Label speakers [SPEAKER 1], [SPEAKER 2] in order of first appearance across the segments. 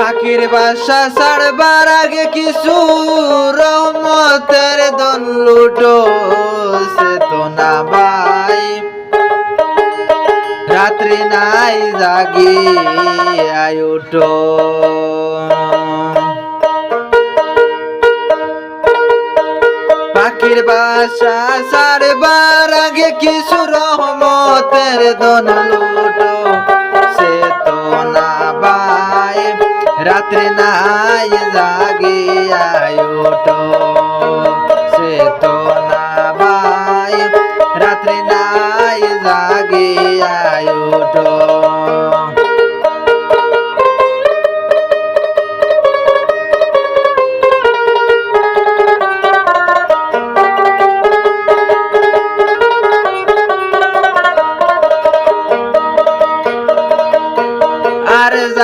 [SPEAKER 1] পাখির বাসা ছাড়বার আগে কিছু রহমতের দন লুটো, সে তো না ভাই। রাত্রি নাই জাগি আয়ুটো পাখির বাসা সারবার আগে কিছু রহমতের দন লুটো।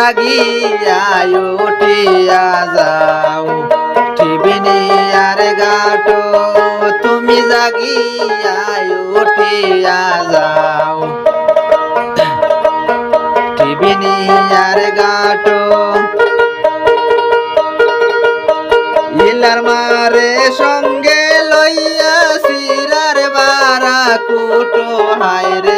[SPEAKER 1] জাগিয়া উঠিয়া যাও। টিবিনি আর গাটো, তুমি জাগিয়া উঠিয়া যাও। টিবিনি আর গাটো, ইলার মারে সঙ্গে লইয়া সিরার বারা কুটো হায় রে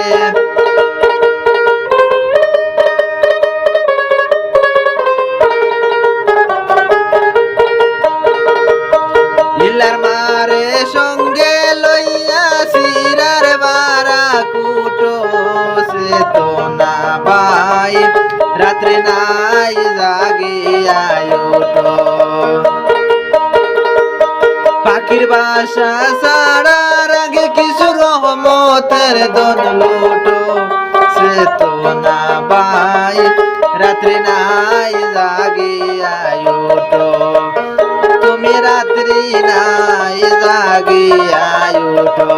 [SPEAKER 1] ভাই, রাত্রে নাই জাগিয়া উঠো পাখির বাসা সারার আগে কিছু রহমতের দন লোটো। সে তো না ভাই, রাত্রি নাই জাগিয়া উঠো তুমি রাত্রি নাই জাগিয়া উঠো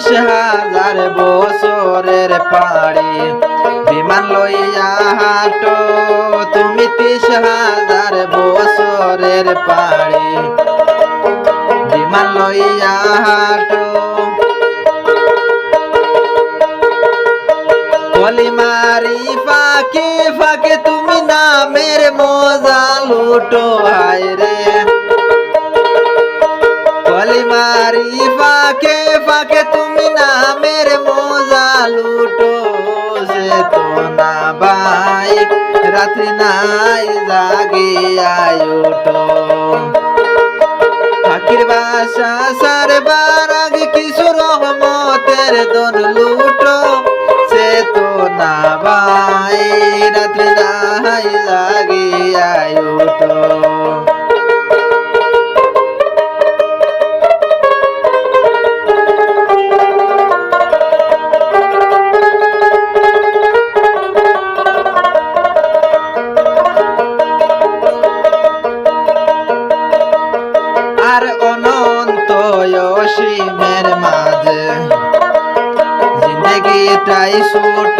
[SPEAKER 1] ত্রিশ হাজার বছরের পাড়ি। বিমান লইয়া হাটো, তুমি ত্রিশ হাজার বছরের পাড়ি। বিমান লইয়া হাটো। কলি মারি ফাঁকে ফাঁকে তুমি নামের মজা লুটো হায় রে কলি মারি ফাঁকে ফাঁকে রাত্রি নাই জাগে আয়ুটো। পাখির বাসা সারবার আগে কিছু রহমতের দন লুটো। সে তো না ভাই জিন্দগিটাই ছোট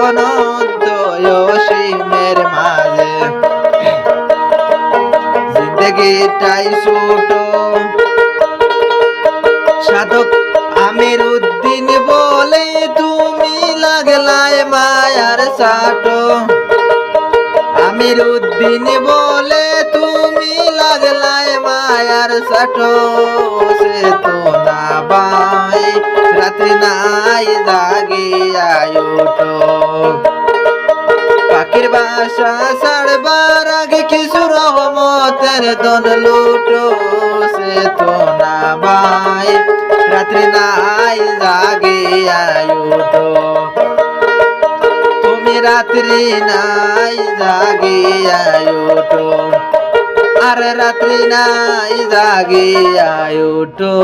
[SPEAKER 1] অনন্ত অসীমের মাঝে। জিন্দগিটাই ছোট। সাধক আমির উদ্দিন বলে তুমি লাগলায় মায়ার সাটো আমির উদ্দিন বলে তুমি লাগলায় মায়ার সাটো সে তো না বাই রাত্রি নাই জাগে আয়ুটো পাখির বাসা সাড়বার আগে কিছু রহমতের দন লুটো, সে তো না বাই রাত্রি নাই জাগে আয়ুটো তুমি রাত্রি নাই জাগে আয়ুটো আর রাত্রি নাই জাগে আয়ুটো